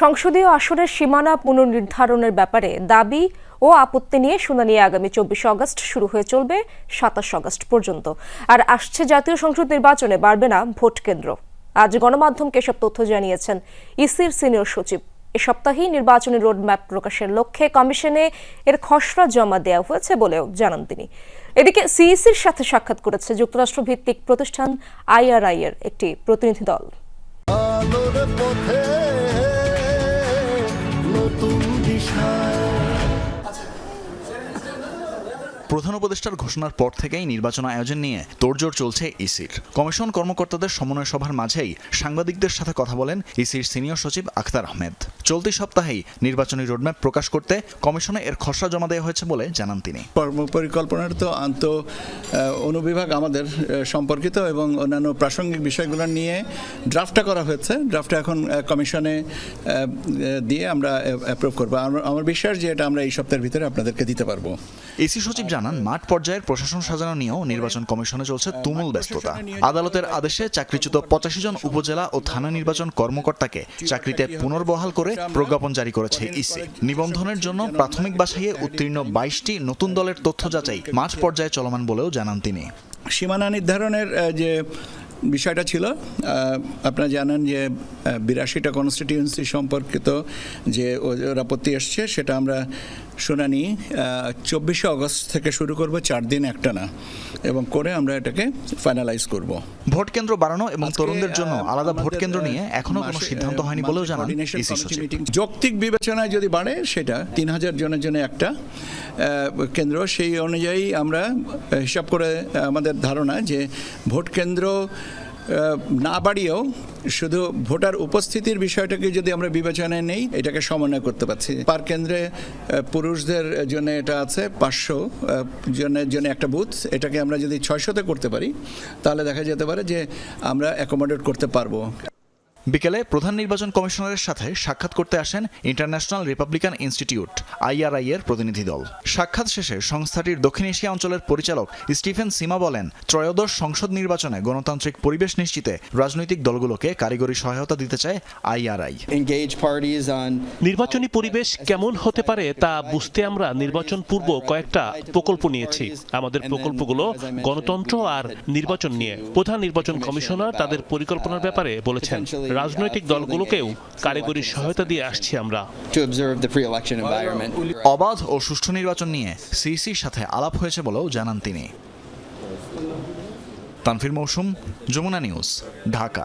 সংসদীয় আসনের সীমানা পুনর্নির্ধারণের ব্যাপারে দাবি ও আপত্তি নিয়ে শুনানি আগামী চব্বিশে আগস্ট শুরু হয়ে চলবে সাতাশ আগস্ট পর্যন্ত। আর আসছে জাতীয় সংসদ নির্বাচনে বাড়বে না ভোট কেন্দ্র। আজ গণমাধ্যমকে এসব তথ্য জানিয়েছেন ইসির সিনিয়র সচিব। এ সপ্তাহেই নির্বাচনী রোডম্যাপ প্রকাশের লক্ষ্যে কমিশনে এর খসড়া জমা দেওয়া হয়েছে বলেও জানান তিনি। এদিকে সিইসির সাথে সাক্ষাৎ করেছে যুক্তরাষ্ট্র ভিত্তিক প্রতিষ্ঠান আইআরআই এর একটি প্রতিনিধি দল। প্রধান উপদেষ্টার ঘোষণার পর থেকেই নির্বাচন আয়োজন নিয়ে তোড়জোড় চলছে ইসির। কমিশন কর্মকর্তাদের সমন্বয় সভার মাঝেই সাংবাদিকদের সাথে কথা বলেন ইসির সিনিয়র সচিব আখতার আহমেদ। চলতি সপ্তাহেই নির্বাচনী রোডম্যাপ প্রকাশ করতে কমিশনে এর খসড়া জমা দেওয়া হয়েছে বলে জানান তিনি। কর্ম পরিকল্পনার তো আন্ত অনুবিভাগ আমাদের সম্পর্কিত এবং অন্যান্য প্রাসঙ্গিক বিষয়গুলো নিয়ে ড্রাফটটা করা হয়েছে। ড্রাফটটা এখন কমিশনে দিয়ে আমরা অ্যাপ্রুভ করব। আমার- বিশ্বাস যে এটা আমরা এই সপ্তাহের ভিতরে আপনাদেরকে দিতে পারব। ইসি সচিব জানান মাঠ পর্যায়ের প্রশাসন সাজানো নিয়েও নির্বাচন কমিশনে চলছে তুমুল ব্যস্ততা। আদালতের আদেশে চাকরিচ্যুত পঁচাশি জন উপজেলা ও থানা নির্বাচন কর্মকর্তাকে চাকরিতে পুনর্বহাল করে প্রজ্ঞাপন জারি করেছে ইসি। নিবন্ধনের জন্য প্রাথমিক বাছাইয়ে উত্তীর্ণ বাইশটি নতুন দলের তথ্য যাচাই মাঠ পর্যায়ে চলমান বলেও জানান তিনি। সীমানা নির্ধারণের যে বিষয়টা ছিল আপনারা জানেন যে বিরাশিটা কনস্টিটিউয়েন্সি সম্পর্কিত যে ওর আপত্তি এসছে সেটা আমরা শুনানি চব্বিশে অগস্ট থেকে শুরু করব চার দিন একটা না এবং করে আমরা এটাকে ফাইনালাইজ করব। ভোট কেন্দ্র বাড়ানো এবং তরুণদের জন্য আলাদা ভোট কেন্দ্র নিয়ে এখনও কোনো সিদ্ধান্ত হয়নি বলেও জানান যৌক্তিক বিবেচনায় যদি বাড়ে সেটা তিন হাজার জনের জন্য একটা কেন্দ্র। সেই অনুযায়ী আমরা হিসাব করে আমাদের ধারণা যে ভোট কেন্দ্র না বাড়িয়েও শুধু ভোটার উপস্থিতির বিষয়টাকে যদি আমরা বিবেচনায় নেই, এটাকে সমন্বয় করতে পারছি। পার কেন্দ্রে পুরুষদের জন্য এটা আছে, পাঁচশো জনের জন্য একটা বুথ, এটাকে আমরা যদি ছয়শোতে করতে পারি, তাহলে দেখা যেতে পারে যে আমরা অ্যাকোমোডেট করতে পারব। বিকেলে প্রধান নির্বাচন কমিশনারের সাথে সাক্ষাৎ করতে আসেন ইন্টারন্যাশনাল রিপাবলিকান ইনস্টিটিউট আইআরআই এর প্রতিনিধি দল। সাক্ষাৎ শেষে সংস্থাটির দক্ষিণ এশিয়া অঞ্চলের পরিচালক স্টিফেন সিমা বলেন ত্রয়োদশ সংসদ নির্বাচনে গণতান্ত্রিক পরিবেশ নিশ্চিতে রাজনৈতিক দলগুলোকে কারিগরি সহায়তা দিতে চায় আইআরআই। নির্বাচনী পরিবেশ কেমন হতে পারে তা বুঝতে আমরা নির্বাচন পূর্ব কয়েকটা প্রকল্প নিয়েছি। আমাদের প্রকল্পগুলো গণতন্ত্র আর নির্বাচন নিয়ে। প্রধান নির্বাচন কমিশনার তাদের পরিকল্পনার ব্যাপারে বলেছেন। রাজনৈতিক দলগুলোকেও কারিগরি সহায়তা দিয়ে আসছি আমরা. অবাধ ও সুষ্ঠু নির্বাচন নিয়ে সিসির সাথে আলাপ হয়েছে বলেও জানান তিনি। তানফির মৌসুম যমুনা নিউজ ঢাকা।